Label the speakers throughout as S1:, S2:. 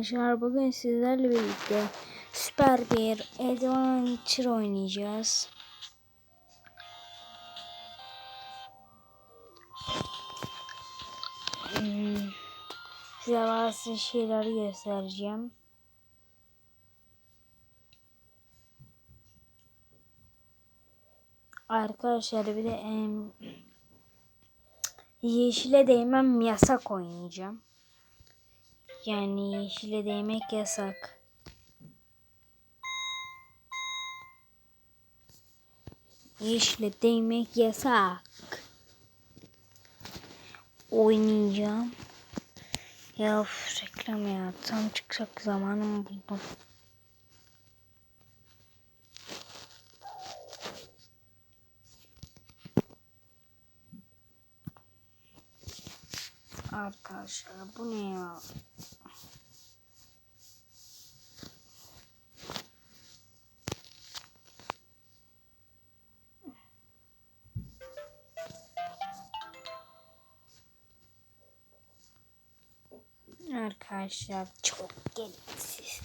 S1: Arkadaşlar bugün sizlerle birlikte süper bir adventure oynayacağız. Hmm, Size bazı şeyleri göstereceğim. Arkadaşlar bir de em, yeşile değmem yasak oynayacağım. Yani yeşile değmek yasak. Yeşile değmek yasak. Oynayacağım. Ya reklam ya. Tam çıkacak zamanımı buldum. Arkadaşlar bu ne ya? Arkadaşlar çok gereksiz.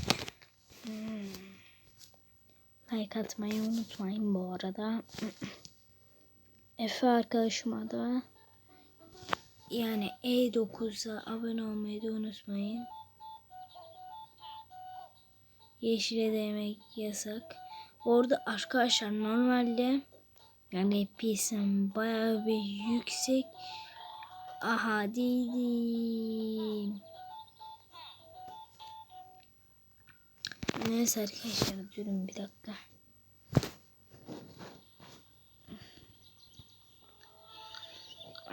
S1: Hmm. Like atmayı unutmayın bu arada. Efe arkadaşıma da yani E9'a abone olmayı da unutmayın. Yeşile değmek yasak. Orada arkadaşlar normalde yani PS'im bayağı bir yüksek. Aha değilim. Neyse arkadaşlar durun bir dakika.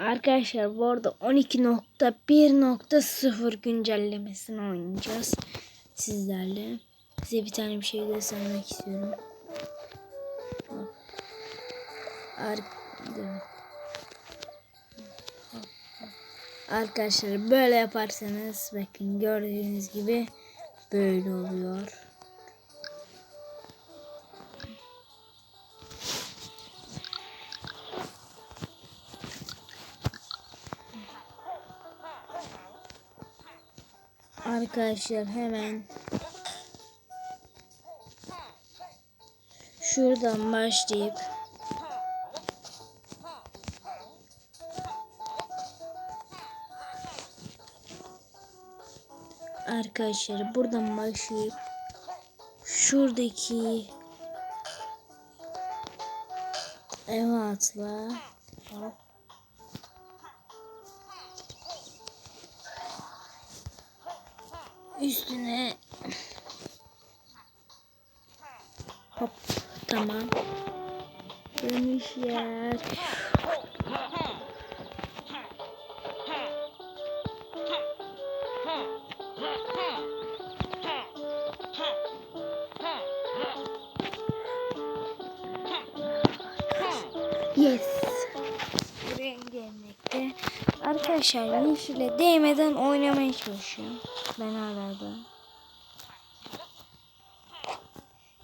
S1: Arkadaşlar bu arada 12.1.0 güncellemesini oynayacağız sizlerle. Size bir tane bir şey göstermek istiyorum. Ar Arkadaşlar böyle yaparsanız bakın gördüğünüz gibi böyle oluyor. Arkadaşlar hemen şuradan başlayıp Arkadaşlar buradan başlayıp şuradaki eve atla. Üstüne hop tamam. Dönüş yer. Arkadaşlar yeşile değmeden oynamaya çalışıyorum. Ben hala da.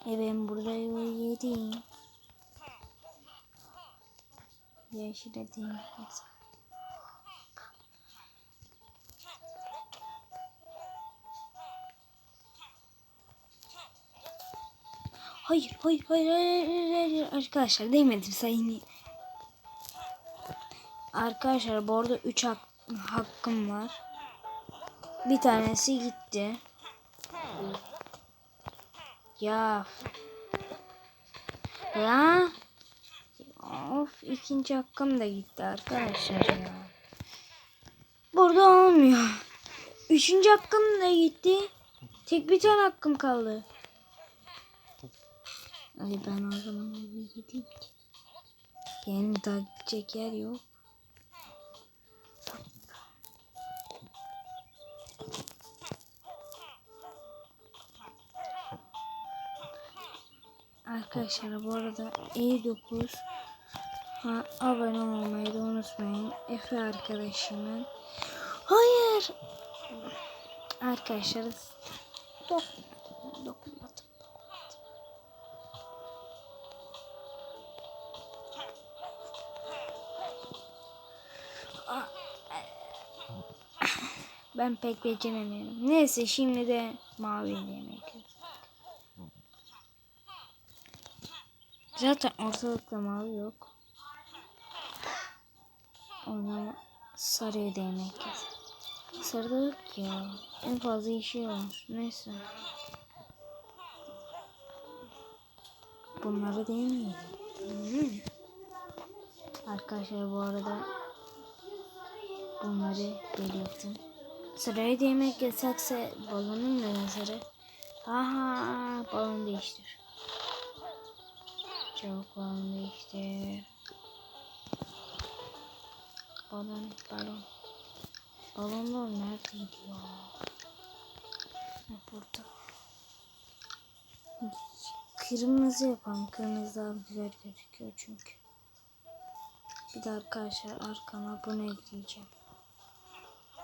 S1: E ben burada yedim. Yeşile yasak. Hayır, hayır, hayır, hayır, hayır, hayır. Arkadaşlar değmedim sayın. Arkadaşlar bu arada 3 hak hakkım var. Bir tanesi gitti. Ya. Ya. Of ikinci hakkım da gitti arkadaşlar ya. Burada olmuyor. Üçüncü hakkım da gitti. Tek bir tane hakkım kaldı. Ay ben o zaman eve gideyim ki. Daha gidecek yer yok. Arkadaşlar bu arada E9 ha, abone olmayı da unutmayın. Efe arkadaşımın. Hayır. Arkadaşlar dok dokunmadım. Ben pek beceremiyorum. Neyse şimdi de mavi yemek. Zaten ortalıkta mavi yok. Ona sarıya yaz. Sarıda yok ya. En fazla işi var. Neyse. Bunları deneyelim. Hmm. Arkadaşlar bu arada bunları belirttim. Sıraya da yemek yasaksa balonun ne nazarı? Aha balon değiştir. Çabuk balon değiştir. Balon balon. Balonlar neredeydi ya? Burada. Kırmızı yapalım. Kırmızı daha güzel gözüküyor çünkü. Bir de arkadaşlar arkama bunu ekleyeceğim.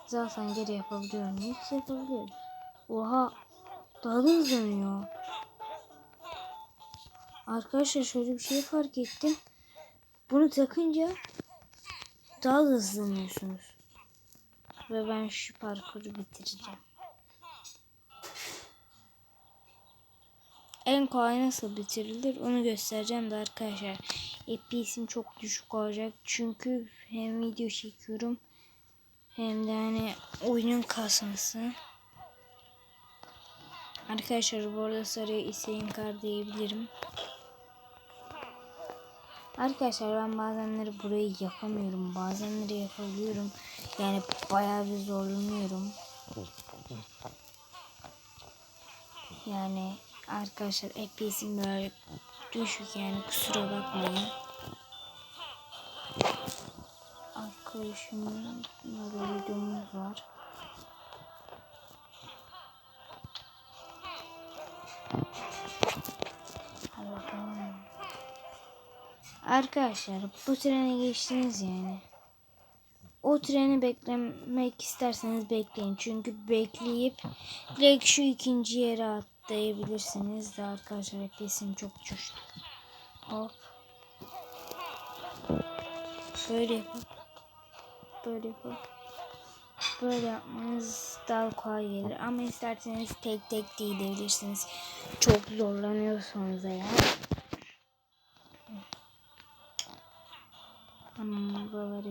S1: Zaten geri yapabiliyorum. Hepsi yapabiliyoruz. Oha. Daha da hızlanıyor. Arkadaşlar şöyle bir şey fark ettim. Bunu takınca daha da hızlanıyorsunuz. Ve ben şu parkuru bitireceğim. En kolay nasıl bitirilir onu göstereceğim de arkadaşlar. FPS'im çok düşük olacak. Çünkü hem video çekiyorum hem de hani oyunun kasması. Arkadaşlar bu arada sarıya isteğin kar diyebilirim. Arkadaşlar ben bazenleri burayı yapamıyorum. Bazenleri yapabiliyorum. Yani bayağı bir zorlanıyorum. Yani arkadaşlar FPS'im böyle düşük yani kusura bakmayın. Arkadaşımın videomuz var. Hadi. Arkadaşlar bu trene geçtiniz yani. O treni beklemek isterseniz bekleyin. Çünkü bekleyip direkt şu ikinci yere atlayabilirsiniz de arkadaşlar kesin çok coştu. Hop. Böyle yapın. Böyle yapın. Böyle yapmanız daha kolay gelir. Ama isterseniz tek tek de gidebilirsiniz. Çok zorlanıyorsanız eğer. Tamam buraları.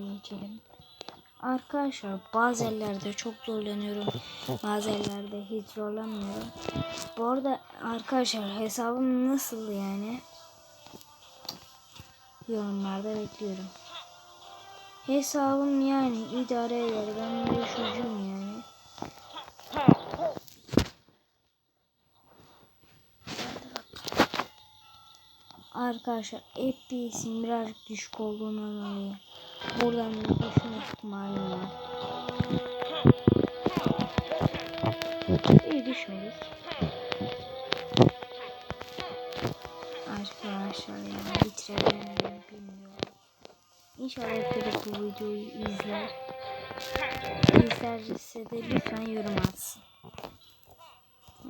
S1: Arkadaşlar bazı yerlerde çok zorlanıyorum. Bazı yerlerde hiç zorlanmıyorum. Bu arada arkadaşlar hesabım nasıl yani? Yorumlarda bekliyorum. Hesabım yani idare eder. Ben de çocuğum yani. Arkadaşlar FPS'in birazcık düşük olduğundan dolayı buradan bir düşme ihtimalim var. İyi düşmedik. Arkadaşlar yani bitirelim mi bilmiyorum. İnşallah çocuk bu videoyu izler. İzlerse de lütfen yorum atsın.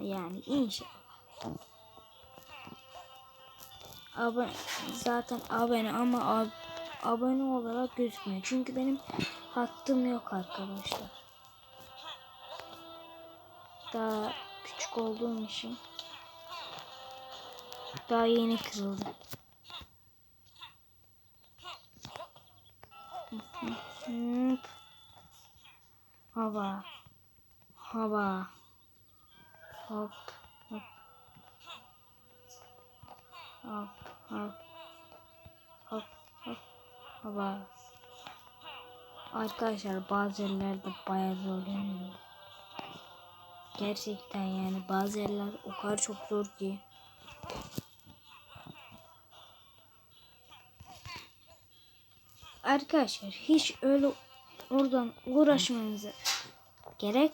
S1: Yani inşallah. Abone, zaten abone ama ab, abone olarak gözükmüyor. Çünkü benim hattım yok arkadaşlar. Daha küçük olduğum için daha yeni kırıldı. Hava. Hava. Hop. Hop. Hop. Hop. Hop. Hava. Arkadaşlar bazı yerlerde bayağı zorlanıyor. Gerçekten yani bazı yerler o kadar çok zor ki. Arkadaşlar hiç öyle oradan uğraşmanıza gerek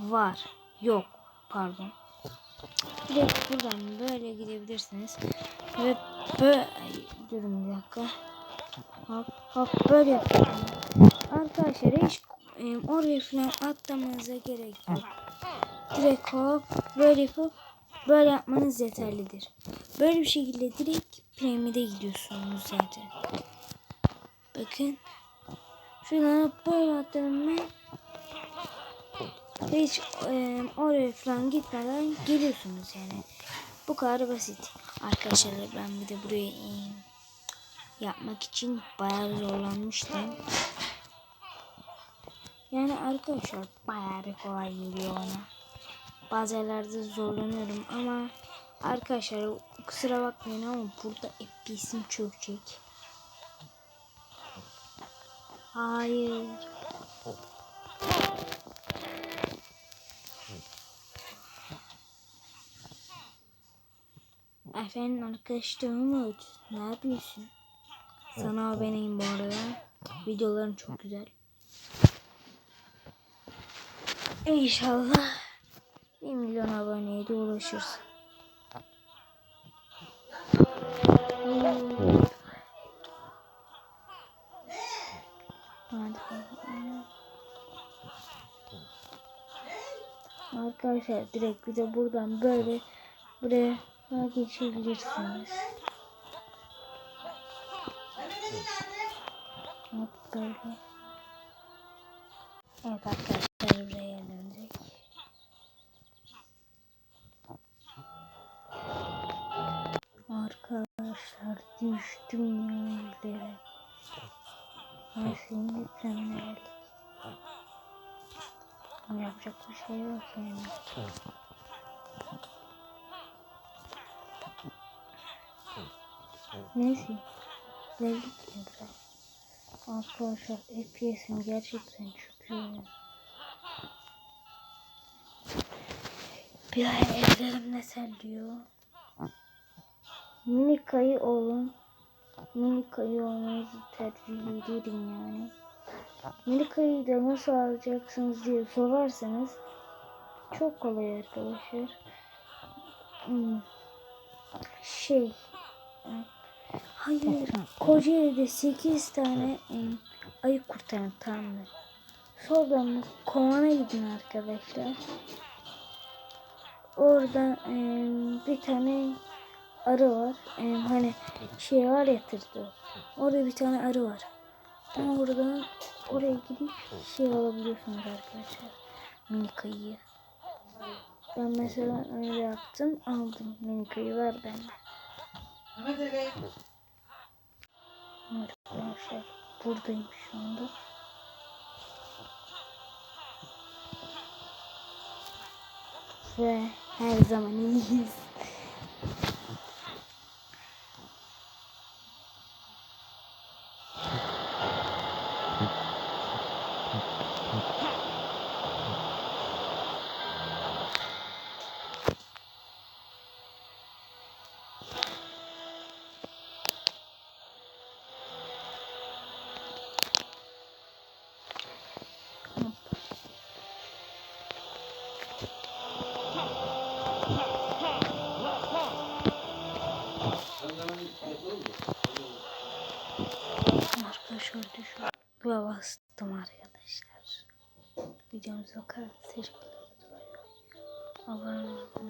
S1: var. Yok pardon. Direkt buradan böyle gidebilirsiniz. Ve böyle durun bir dakika. Hop hop böyle yapıyorum. Arkadaşlar hiç e, oraya falan atlamanıza gerek yok. Direkt hop böyle yapıp böyle yapmanız yeterlidir. Böyle bir şekilde direkt piramide gidiyorsunuz zaten. Bakın. Şuradan böyle atladım. Hiç e, oraya falan gitmeden geliyorsunuz yani. Bu kadar basit. Arkadaşlar ben bir de burayı e, yapmak için bayağı zorlanmıştım. Yani arkadaşlar bayağı kolay geliyor bana. Bazı yerlerde zorlanıyorum ama arkadaşlar kusura bakmayın ama burada FPS'im çökecek. Hayır. Efendim arkadaşlarım Umut. Ne yapıyorsun? Sana aboneyim bu arada. Videoların çok güzel. İnşallah 1 milyon aboneye de ulaşırız. Arkadaşlar direkt bir de buradan böyle buraya geçebilirsiniz. Hop böyle. Evet arkadaşlar buraya döndük. Arkadaşlar düştüm ya evlere. Her şeyin yüklemine geldik. Ama yapacak bir şey yok yani. Neyse. Geldik ya buraya. Arkadaşlar FPS'im gerçekten çıkıyor ya. Bir ay ellerimle terliyor. Mini kayı olun. Mini kayı tercih ederim yani. Mini kayıyı da nasıl alacaksınız diye sorarsanız çok kolay arkadaşlar. Hmm. Şey Hayır. Kocaeli'de 8 tane e, ayı kurtarın tamam mı? Soldan kovana gidin arkadaşlar. Orada e, bir tane arı var. E, hani şey var ya tırtı. Orada bir tane arı var. Ama oradan oraya gidip şey alabiliyorsunuz arkadaşlar. Mini kayıyı. Ben mesela öyle yaptım. Aldım. Mini kayı var bende. Arkadaşlar buradayım şu anda. Ve her zaman iyiyiz. Videomuza kadar teşekkür ederim. Olmayı ve